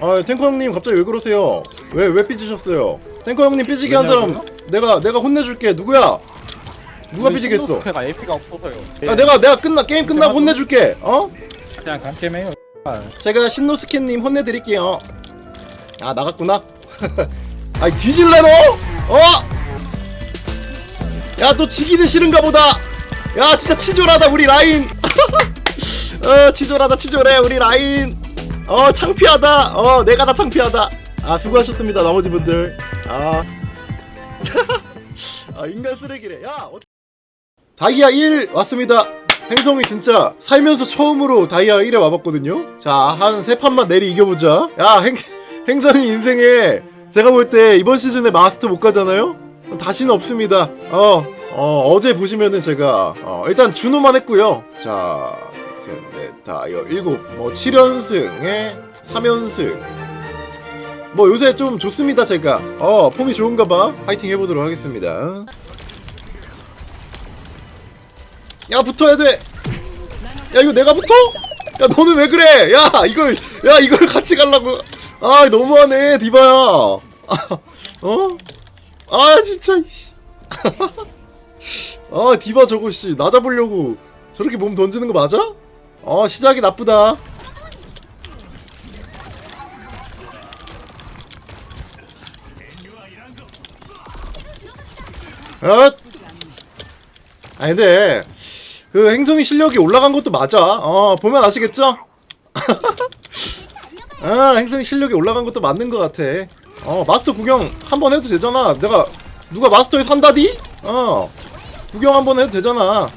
아 탱커 형님 갑자기 왜 그러세요? 왜 왜 삐지셨어요? 탱커 형님 삐지게 한 사람 내가 내가 혼내줄게 누구야? 누가 삐지겠어? 가 AP가 없어서요. 아 내가 내가 끝나 게임 끝나고 혼내줄게 어? 그냥 감게임해요. 제가 신노스케님 혼내드릴게요 아 나갔구나 아이 뒤질래 너? 어? 야 또 지기는 싫은가 보다 야 진짜 치졸하다 우리 라인 어 치졸하다 치졸해 우리 라인 어 창피하다. 어 내가 다 창피하다. 아 수고하셨습니다 나머지 분들. 아, 아 인간 쓰레기래. 야 어... 다이아 1 왔습니다. 행성이 진짜 살면서 처음으로 다이아 1에 와봤거든요. 자 한 세 판만 내리 이겨보자. 야 행, 행성이 인생에 제가 볼 때 이번 시즌에 마스터 못 가잖아요? 다시는 없습니다. 어, 어 어제 보시면은 제가 어, 일단 준호만 했고요. 자 셋넷 다이아 7뭐 7연승에 3연승 뭐 요새 좀 좋습니다 제가 어 폼이 좋은가봐 파이팅 해보도록 하겠습니다 야 붙어야 돼. 야 이거 내가 붙어? 야 너는 왜 그래? 야 이걸 야 이걸 같이 가려고. 아 너무하네 디바야. 아, 어? 아 진짜. 아 디바 저거 씨나 잡으려고 저렇게 몸 던지는 거 맞아? 어 시작이 나쁘다. 엇! 아 근데 그 행성이 실력이 올라간 것도 맞아. 어 보면 아시겠죠? 아 행성이 실력이 올라간 것도 맞는 것 같아. 어 마스터 구경 한 번 해도 되잖아. 내가 누가 마스터에 산다디? 어 구경 한 번 해도 되잖아.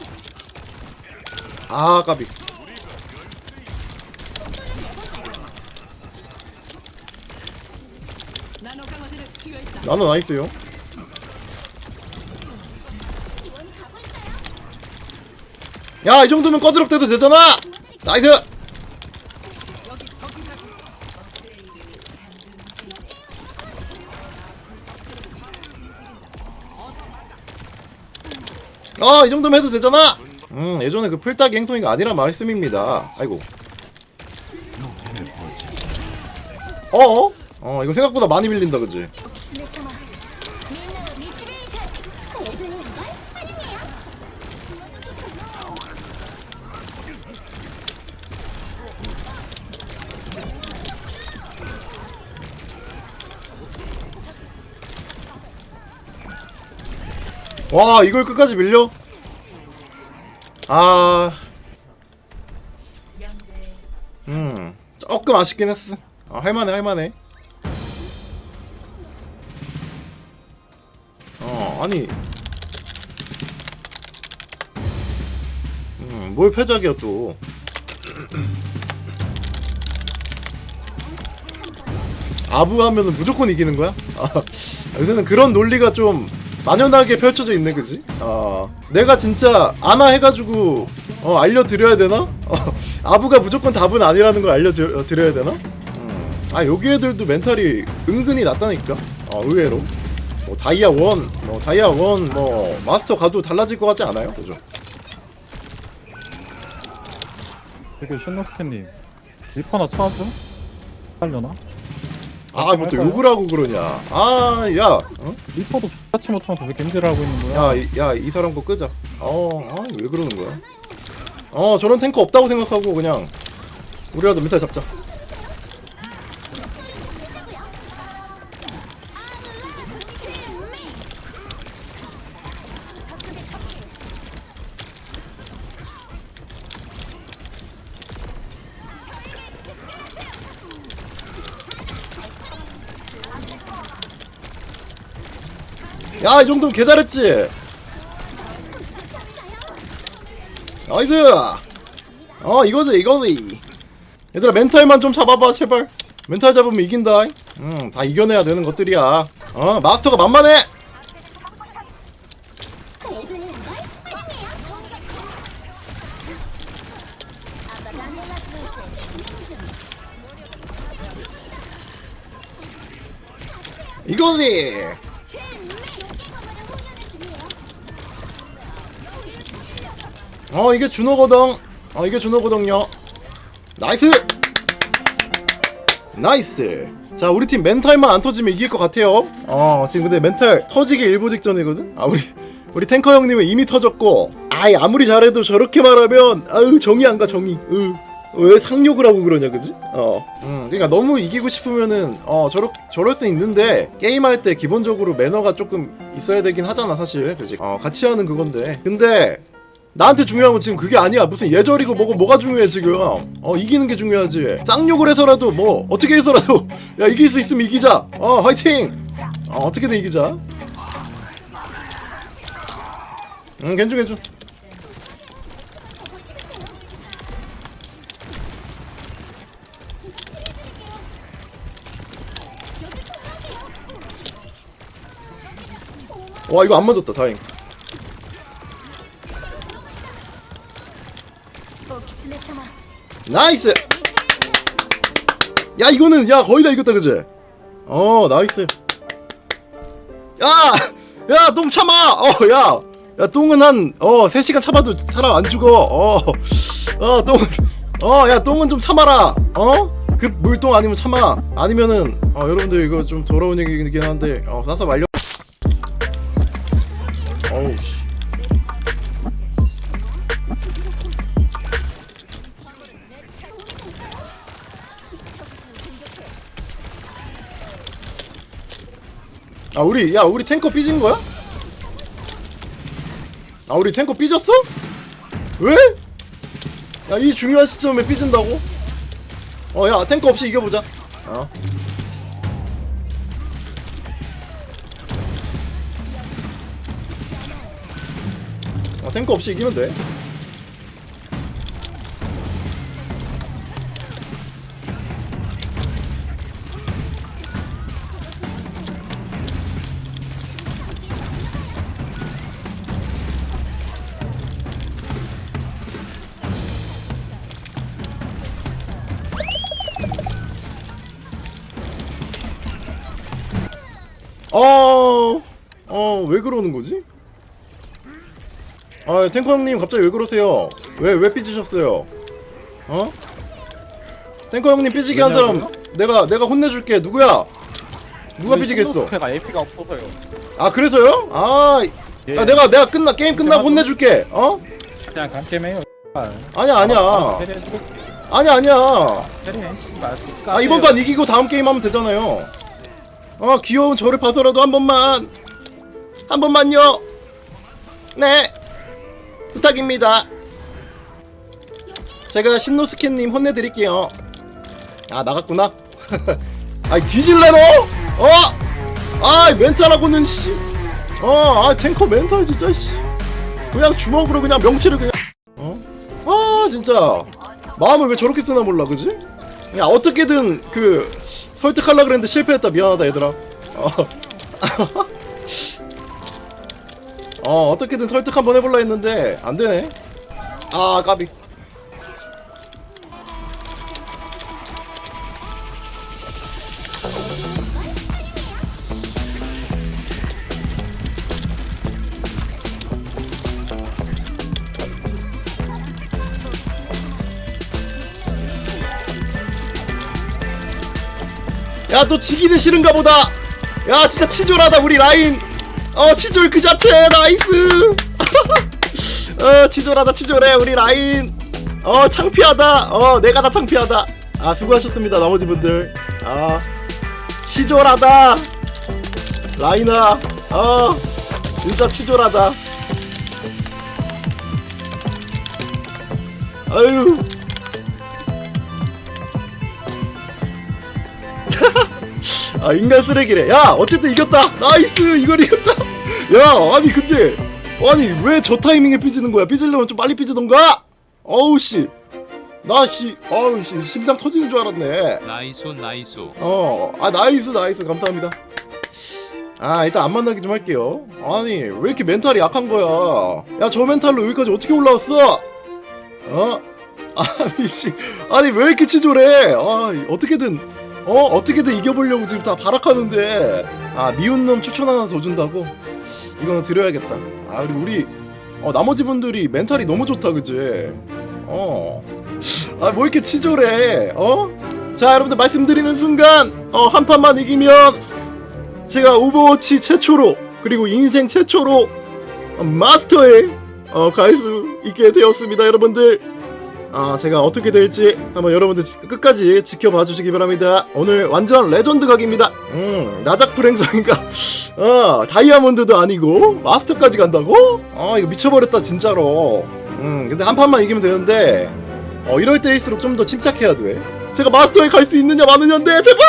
아 까비. 나는 나이스요. 야, 이 정도면 꺼드럭대도 되잖아! 나이스! 어, 이 정도면 해도 되잖아! 음, 예전에 그 풀따기 행성이가 아니란 말씀입니다. 아이고. 어? 어, 어 이거 생각보다 많이 밀린다 그지? 와 이걸 끝까지 밀려? 아... 음 조금 아쉽긴 했어 아 할만해 할만해 아니. 음, 뭘 패작이야, 또. 아부 하면은 무조건 이기는 거야? 아, 요새는 그런 논리가 좀 만연하게 펼쳐져 있네, 그지? 아, 내가 진짜 아나 해가지고 어, 알려드려야 되나? 어, 아부가 무조건 답은 아니라는 걸 알려드려야 되나? 음, 아, 여기 애들도 멘탈이 은근히 낮다니까? 어, 의외로. 뭐, 다이아 1, 뭐, 다이아 1, 뭐, 마스터 가도 달라질 것 같지 않아요? 그죠? 되게 신노스케님 리퍼나 쳐줘? 살려나? 아, 뭐 또 욕을 하고 그러냐. 아, 야, 어? 리퍼도 같이 못하면 왜 겐지를 하고 있는 거야? 야, 이- 야, 이 사람 거 끄자. 어, 아, 왜 그러는 거야? 어, 저런 탱커 없다고 생각하고 그냥 우리라도 멘탈 잡자. 야, 이 정도면 개 잘했지? 나이스! 어, 이거지, 이거지. 얘들아, 멘탈만 좀 잡아봐, 제발. 멘탈 잡으면 이긴다. 응, 다 이겨내야 되는 것들이야. 어, 마스터가 만만해! 이거지! 어, 이게 준호거든. 어, 이게 준호거든요. 나이스! 나이스 자 우리 팀 멘탈만 안 터지면 이길 것 같아요 어 지금 근데 멘탈 터지기 일보 직전이거든 아 우리 우리 탱커 형님은 이미 터졌고 아이 아무리 잘해도 저렇게 말하면 아유 정이 안 가 정이 으. 왜 상욕을 하고 그러냐 그지? 어 음, 그러니까 너무 이기고 싶으면은 어 저럴, 저럴 수 있는데 게임할 때 기본적으로 매너가 조금 있어야 되긴 하잖아 사실 그지? 어 같이 하는 그건데 근데 나한테 중요한 건 지금 그게 아니야. 무슨 예절이고 뭐고 뭐가 중요해 지금. 어 이기는 게 중요하지. 쌍욕을 해서라도 뭐 어떻게 해서라도 야 이길 수 있으면 이기자. 어 화이팅. 어 어떻게든 이기자. 응 괜찮 괜찮. 와 이거 안 맞았다 다행. 나이스. 야 이거는 야 거의 다 이겼다 그지? 어 나이스. 야야 똥 참아. 어야 야 똥은 한어 3시간 참아도 사람 안 죽어. 어어 똥은 어야 똥은 좀 참아라. 어? 그 물똥 아니면 참아. 아니면은 어 여러분들 이거 좀 더러운 얘기긴 한데 어 싸서 말려. 어우 씨. 아 우리 야 우리 탱커 삐진 거야? 아 우리 탱커 삐졌어? 왜? 야 이 중요한 시점에 삐진다고? 어 야 탱커 없이 이겨보자 어 어, 탱커 없이 이기면 돼 어, 어, 왜 그러는 거지? 아, 탱커 형님 갑자기 왜 그러세요? 왜, 왜 삐지셨어요? 어? 탱커 형님 삐지게 한 사람? 내가, 내가 혼내줄게. 누구야? 누가 삐지겠어? 신노스케가 AP가 없어서요. 아, 그래서요? 아, 예. 야, 내가, 내가 끝나, 게임 끝나고 그래가지고- 혼내줄게. 어? 그냥 감게임해요. 아니야, 아니야. 아니야, 아니야. 캐리해. 아, 이번 판 이기고 다음 게임 하면 되잖아요. 어, 귀여운 저를 봐서라도 한 번만. 한 번만요. 네. 부탁입니다. 제가 신노스케님 혼내드릴게요. 아, 나갔구나. 아이, 뒤질래, 너? 어? 아, 멘탈하고는, 씨. 어, 아, 탱커 멘탈 진짜, 씨. 그냥 주먹으로 그냥 명치를 그냥. 어? 아, 진짜. 마음을 왜 저렇게 쓰나 몰라, 그지? 야, 어떻게든 그, 설득하려 그랬는데 실패했다. 미안하다, 얘들아. 어. 어, 어떻게든 설득 한번 해볼라 했는데, 안 되네. 아, 까비. 야, 또 지기는 싫은가 보다. 야, 진짜 치졸하다, 우리 라인. 어, 치졸 그 자체, 나이스. 어, 치졸하다, 치졸해, 우리 라인. 어, 창피하다. 어, 내가 다 창피하다. 아, 수고하셨습니다, 나머지 분들. 아, 치졸하다. 라인아, 어, 진짜 치졸하다. 아유. 아 인간 쓰레기래. 야 어쨌든 이겼다. 나이스 이걸 이겼다. 야 아니 근데 아니 왜 저 타이밍에 삐지는 거야? 삐지려면 좀 빨리 삐지던가? 어우 씨 나씨. 어우 씨. 심장 터지는 줄 알았네. 나이수 나이수 어아 나이스 나이스. 감사합니다. 아 일단 안 만나기 좀 할게요. 아니 왜 이렇게 멘탈이 약한 거야? 야 저 멘탈로 여기까지 어떻게 올라왔어? 어? 아니 씨. 아니 왜 이렇게 치졸해? 아 어떻게든 어? 어떻게든 이겨보려고 지금 다 발악하는데. 아 미운 놈 추천 하나 더 준다고? 이거는 드려야겠다. 아 그리고 우리 어 나머지 분들이 멘탈이 너무 좋다 그지? 어아 뭐 이렇게 치졸해 어? 자 여러분들 말씀드리는 순간 어, 한 판만 이기면 제가 오버워치 최초로 그리고 인생 최초로 어, 마스터에 어, 갈 수 있게 되었습니다 여러분들 아 제가 어떻게 될지 한번 여러분들 지- 끝까지 지켜봐 주시기 바랍니다. 오늘 완전 레전드 각입니다. 음 나작풀 행성인가? 어 다이아몬드도 아니고 마스터까지 간다고? 아 이거 미쳐버렸다 진짜로. 음 근데 한 판만 이기면 되는데 어 이럴 때일수록 좀 더 침착해야 돼. 제가 마스터에 갈 수 있느냐 마느냐인데 제발